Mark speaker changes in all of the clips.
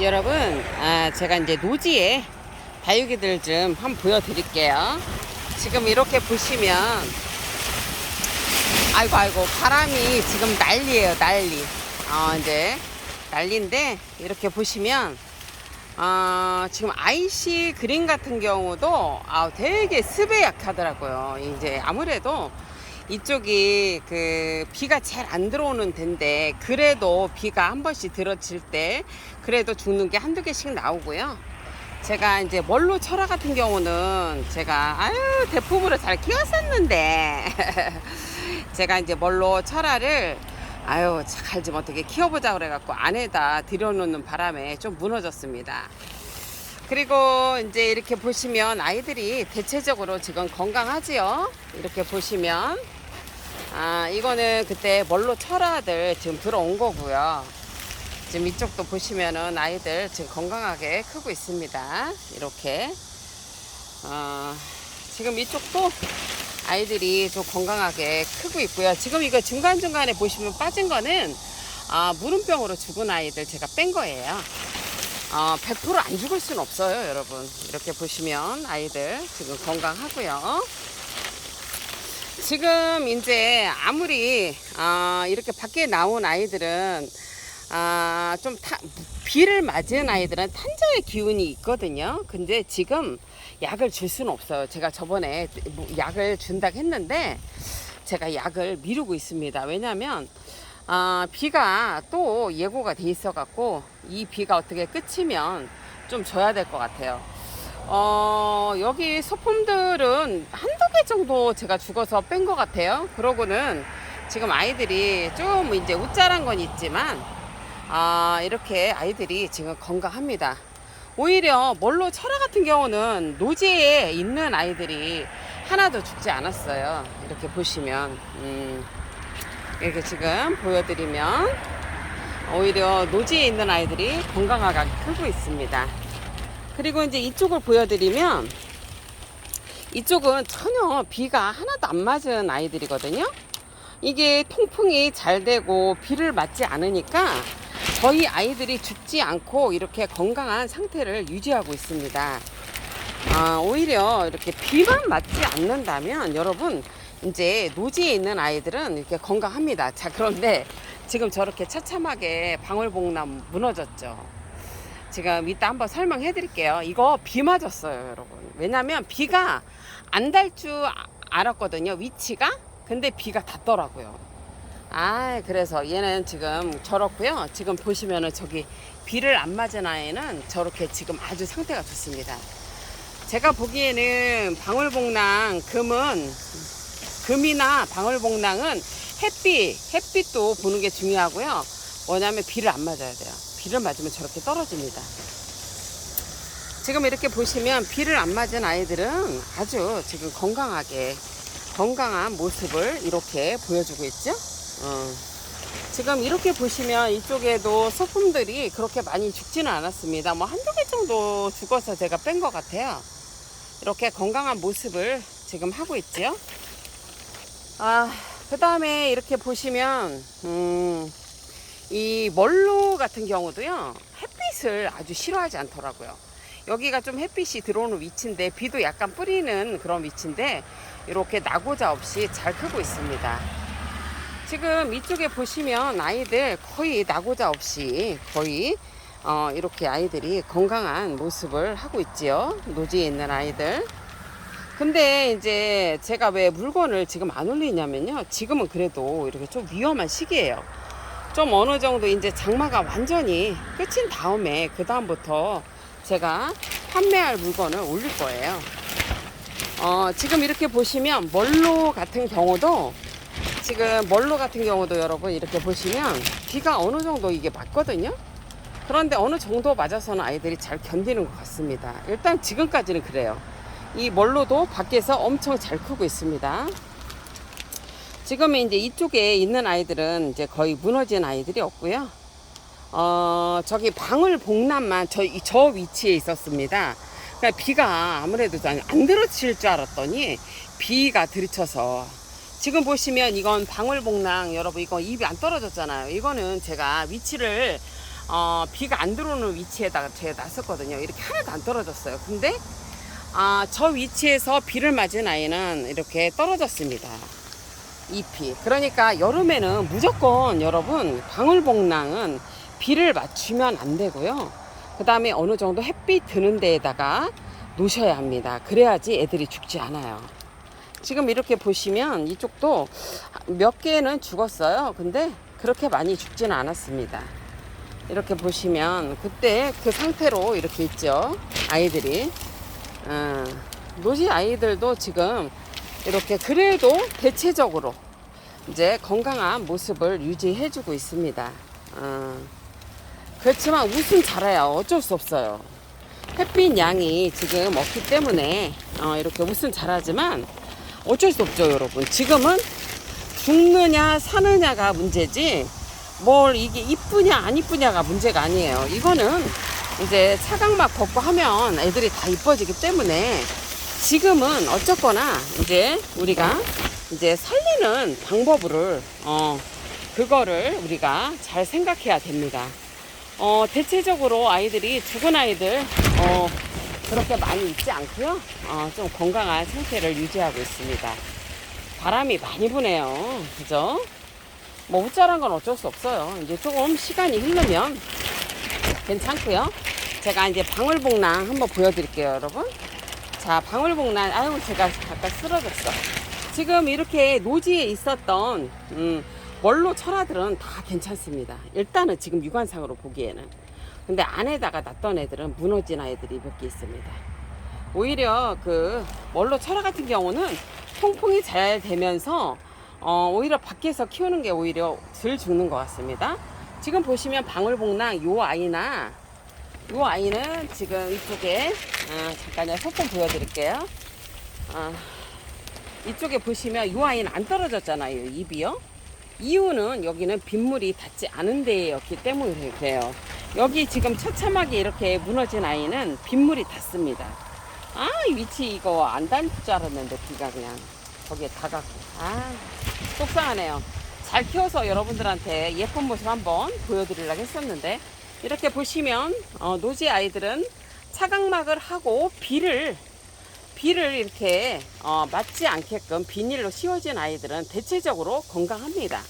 Speaker 1: 여러분, 아, 제가 이제 노지에 다육이들 좀 한번 보여드릴게요. 지금 이렇게 보시면, 아이고, 아이고, 바람이 지금 난리예요, 난리. 어, 이제 난리인데, 이렇게 보시면, 어, 지금 IC 그린 같은 경우도 아, 되게 습에 약하더라고요. 이제 아무래도 이쪽이 그 비가 잘안 들어오는 데인데 그래도 비가 한 번씩 들어칠 때 그래도 죽는 게 한두 개씩 나오고요. 제가 이제 멀로 철화 같은 경우는 제가 아유 대품으로 잘 키웠었는데 제가 이제 멀로 철화를 아유 잘 좀 어떻게 키워보자 그래갖고 안에다 들여놓는 바람에 좀 무너졌습니다. 그리고 이제 이렇게 보시면 아이들이 대체적으로 지금 건강하지요. 이렇게 보시면 아 이거는 그때 멀로 철화들 지금 들어온 거고요. 지금 이쪽도 보시면은 아이들 지금 건강하게 크고 있습니다. 이렇게 어, 지금 이쪽도 아이들이 좀 건강하게 크고 있고요. 지금 이거 중간 중간에 보시면 빠진 거는 아, 물음병으로 죽은 아이들 제가 뺀 거예요. 어, 100%안 죽을 수는 없어요, 여러분. 이렇게 보시면 아이들 지금 건강하고요. 지금 이제 아무리 아, 이렇게 밖에 나온 아이들은 아, 좀 타, 비를 맞은 아이들은 탄저의 기운이 있거든요. 근데 지금 약을 줄 수는 없어요. 제가 저번에 뭐 약을 준다고 했는데 제가 약을 미루고 있습니다. 왜냐면 아, 비가 또 예고가 돼 있어 갖고 이 비가 어떻게 끝이면 좀 줘야 될 것 같아요. 어, 여기 소품들은 한두 개 정도 제가 죽어서 뺀 것 같아요. 그러고는 지금 아이들이 좀 이제 웃자란 건 있지만 아, 이렇게 아이들이 지금 건강합니다. 오히려 멀로 철화 같은 경우는 노지에 있는 아이들이 하나도 죽지 않았어요. 이렇게 보시면 음, 이렇게 지금 보여드리면 오히려 노지에 있는 아이들이 건강하게 크고 있습니다. 그리고 이제 이쪽을 보여드리면 이쪽은 전혀 비가 하나도 안 맞은 아이들이거든요. 이게 통풍이 잘 되고 비를 맞지 않으니까 저희 아이들이 죽지 않고 이렇게 건강한 상태를 유지하고 있습니다. 아, 오히려 이렇게 비만 맞지 않는다면 여러분 이제 노지에 있는 아이들은 이렇게 건강합니다. 자, 그런데 지금 저렇게 처참하게 방울복남 무너졌죠. 지금 이따 한번 설명해 드릴게요. 이거 비 맞았어요, 여러분. 왜냐면 비가 안 달 줄 알았거든요, 위치가. 근데 비가 닿더라고요. 아, 그래서 얘는 지금 저렇고요. 지금 보시면은 저기 비를 안 맞은 아이는 저렇게 지금 아주 상태가 좋습니다. 제가 보기에는 방울복랑 금은 금이나 방울복랑은 햇빛, 햇빛도 보는 게 중요하고요. 뭐냐면 비를 안 맞아야 돼요. 비를 맞으면 저렇게 떨어집니다. 지금 이렇게 보시면 비를 안 맞은 아이들은 아주 지금 건강하게 건강한 모습을 이렇게 보여주고 있죠. 어. 지금 이렇게 보시면 이쪽에도 소품들이 그렇게 많이 죽지는 않았습니다. 뭐 한두 개 정도 죽어서 제가 뺀 것 같아요. 이렇게 건강한 모습을 지금 하고 있죠. 아, 그 다음에 이렇게 보시면, 음, 이 멀로 같은 경우도요, 햇빛을 아주 싫어하지 않더라고요. 여기가 좀 햇빛이 들어오는 위치인데, 비도 약간 뿌리는 그런 위치인데, 이렇게 낙오자 없이 잘 크고 있습니다. 지금 이쪽에 보시면 아이들 거의 낙오자 없이 거의 어, 이렇게 아이들이 건강한 모습을 하고 있지요. 노지에 있는 아이들. 근데 이제 제가 왜 물건을 지금 안 올리냐면요. 지금은 그래도 이렇게 좀 위험한 시기예요. 좀 어느 정도 이제 장마가 완전히 끝인 다음에 그 다음부터 제가 판매할 물건을 올릴 거예요. 어, 지금 이렇게 보시면 멀로 같은 경우도 지금 멀로 같은 경우도 여러분 이렇게 보시면 비가 어느 정도 이게 맞거든요. 그런데 어느 정도 맞아서는 아이들이 잘 견디는 것 같습니다. 일단 지금까지는 그래요. 이 멀로도 밖에서 엄청 잘 크고 있습니다. 지금 이제 이쪽에 있는 아이들은 이제 거의 무너진 아이들이 없고요. 어, 저기 방울복남만 저, 이- 저 위치에 있었습니다. 그러니까 비가 아무래도 안 들어칠 줄 알았더니 비가 들이쳐서 지금 보시면 이건 방울복랑 여러분 이거 입이 안 떨어졌잖아요. 이거는 제가 위치를 어, 비가 안 들어오는 위치에다가 제가 놨었거든요. 이렇게 하나도 안 떨어졌어요. 근데 아, 저 위치에서 비를 맞은 아이는 이렇게 떨어졌습니다. 잎이. 그러니까 여름에는 무조건 여러분 방울복랑은 비를 맞추면 안 되고요. 그 다음에 어느 정도 햇빛 드는 데에다가 놓으셔야 합니다. 그래야지 애들이 죽지 않아요. 지금 이렇게 보시면 이쪽도 몇 개는 죽었어요. 근데 그렇게 많이 죽지는 않았습니다. 이렇게 보시면 그때 그 상태로 이렇게 있죠. 아이들이. 어, 노지 아이들도 지금 이렇게 그래도 대체적으로 이제 건강한 모습을 유지해 주고 있습니다. 어, 그렇지만 웃음 잘해요. 어쩔 수 없어요. 햇빛 양이 지금 없기 때문에 어, 이렇게 웃음 잘하지만 어쩔 수 없죠, 여러분. 지금은 죽느냐 사느냐가 문제지 뭘 이게 이쁘냐 안 이쁘냐가 문제가 아니에요. 이거는 이제 차각막 벗고 하면 애들이 다 이뻐지기 때문에 지금은 어쨌거나 이제 우리가 이제 살리는 방법을 어 그거를 우리가 잘 생각해야 됩니다. 어 대체적으로 아이들이 죽은 아이들 어 그렇게 많이 있지 않고요. 어 좀 건강한 상태를 유지하고 있습니다. 바람이 많이 부네요. 그죠? 뭐 웃자란 건 어쩔 수 없어요. 이제 조금 시간이 흐르면 괜찮고요. 제가 이제 방울복랑 한번 보여드릴게요, 여러분. 자, 방울복랑, 아유, 제가 잠깐 쓰러졌어. 지금 이렇게 노지에 있었던, 음, 원로 철화들은 다 괜찮습니다. 일단은 지금 육안상으로 보기에는. 근데 안에다가 놨던 애들은 무너진 아이들이 몇 개 있습니다. 오히려 그 원로 철화 같은 경우는 통풍이 잘 되면서 어, 오히려 밖에서 키우는 게 오히려 덜 죽는 것 같습니다. 지금 보시면 방울복랑 요 아이나 요 아이는 지금 이쪽에 아, 잠깐요 소품 보여드릴게요. 아, 이쪽에 보시면 요 아이는 안 떨어졌잖아요 입이요. 이유는 여기는 빗물이 닿지 않은 데였기 때문에 그래요. 여기 지금 처참하게 이렇게 무너진 아이는 빗물이 닿습니다. 아, 이 위치 이거 안 닿을 줄 알았는데 비가 그냥 거기에 닿았고. 아, 속상하네요. 잘 키워서 여러분들한테 예쁜 모습 한번 보여드리려고 했었는데 이렇게 보시면 어, 노지 아이들은 차각막을 하고 비를 비를 이렇게 어, 맞지 않게끔 비닐로 씌워진 아이들은 대체적으로 건강합니다.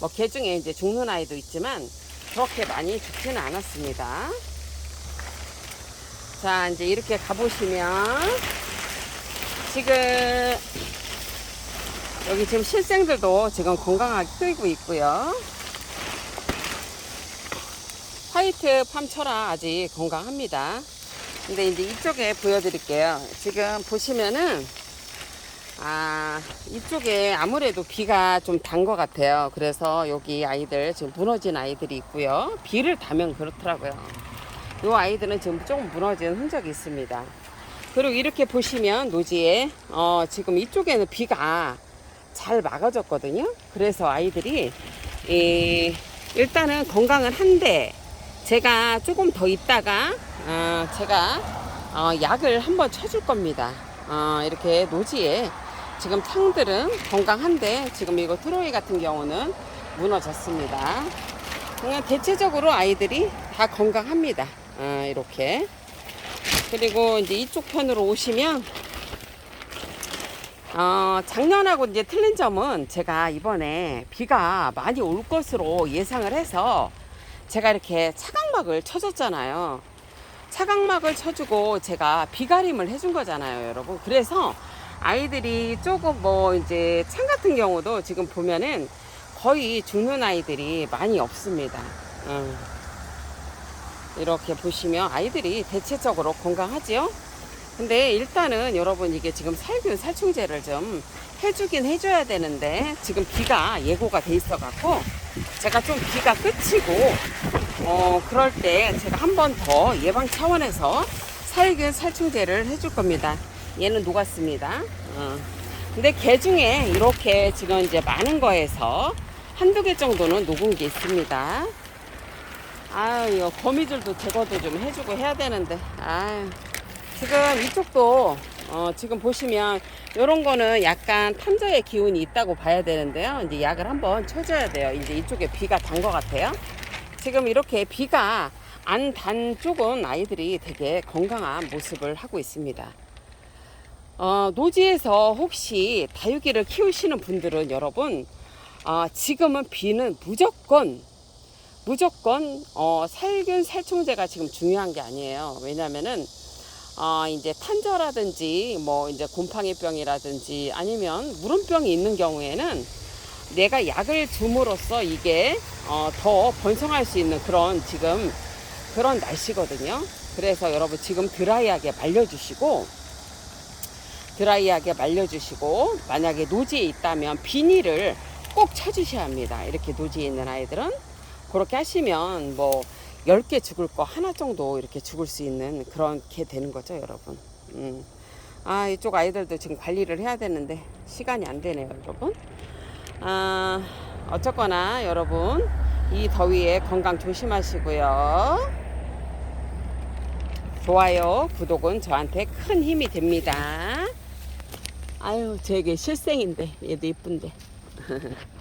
Speaker 1: 뭐 개 중에 이제 죽는 아이도 있지만 그렇게 많이 죽지는 않았습니다. 자 이제 이렇게 가보시면 지금 여기 지금 실생들도 지금 건강하게 크고 있고요. 화이트 팜철아 아직 건강합니다. 근데 이제 이쪽에 보여드릴게요. 지금 보시면은 아 이쪽에 아무래도 비가 좀 단 것 같아요. 그래서 여기 아이들 지금 무너진 아이들이 있고요. 비를 타면 그렇더라고요. 이 아이들은 지금 조금 무너진 흔적이 있습니다. 그리고 이렇게 보시면 노지에 어, 지금 이쪽에는 비가 잘 막아졌거든요. 그래서 아이들이 이, 일단은 건강은 한데 제가 조금 더 있다가 어, 제가 어, 약을 한번 쳐줄 겁니다. 어, 이렇게 노지에 지금 창들은 건강한데 지금 이거 트로이 같은 경우는 무너졌습니다. 그냥 대체적으로 아이들이 다 건강합니다. 어, 이렇게 그리고 이제 이쪽 편으로 오시면 어, 작년하고 이제 틀린 점은 제가 이번에 비가 많이 올 것으로 예상을 해서 제가 이렇게 차각막을 쳐줬잖아요. 차각막을 쳐주고 제가 비가림을 해준 거잖아요, 여러분. 그래서 아이들이 조금 뭐 이제 창 같은 경우도 지금 보면은 거의 죽는 아이들이 많이 없습니다. 어. 이렇게 보시면 아이들이 대체적으로 건강하지요? 근데 일단은 여러분 이게 지금 살균 살충제를 좀 해주긴 해줘야 되는데 지금 비가 예고가 돼 있어 갖고 제가 좀 비가 끝이고 어 그럴 때 제가 한 번 더 예방 차원에서 살균 살충제를 해줄 겁니다. 얘는 녹았습니다. 어. 근데 개 중에 이렇게 지금 이제 많은 거에서 한두 개 정도는 녹은 게 있습니다. 아유 거미줄도 제거도 좀 해주고 해야 되는데. 아유 지금 이쪽도 어, 지금 보시면 이런 거는 약간 탐저의 기운이 있다고 봐야 되는데요. 이제 약을 한번 쳐줘야 돼요. 이제 이쪽에 비가 단 것 같아요. 지금 이렇게 비가 안 단 쪽은 아이들이 되게 건강한 모습을 하고 있습니다. 어, 노지에서 혹시 다육이를 키우시는 분들은 여러분, 어, 지금은 비는 무조건, 무조건, 어, 살균 살충제가 지금 중요한 게 아니에요. 왜냐면은, 어, 이제 탄저라든지, 뭐, 이제 곰팡이병이라든지, 아니면 물음병이 있는 경우에는 내가 약을 줌으로써 이게, 어, 더 번성할 수 있는 그런 지금 그런 날씨거든요. 그래서 여러분 지금 드라이하게 말려주시고, 드라이하게 말려주시고 만약에 노지에 있다면 비닐을 꼭 쳐주셔야 합니다. 이렇게 노지에 있는 아이들은 그렇게 하시면 뭐 10개 죽을 거 하나 정도 이렇게 죽을 수 있는 그렇게 되는 거죠, 여러분. 음. 아, 이쪽 아이들도 지금 관리를 해야 되는데 시간이 안 되네요, 여러분. 아, 어쨌거나 여러분 이 더위에 건강 조심하시고요. 좋아요, 구독은 저한테 큰 힘이 됩니다. 아유, 제게 실생인데 얘도 이쁜데.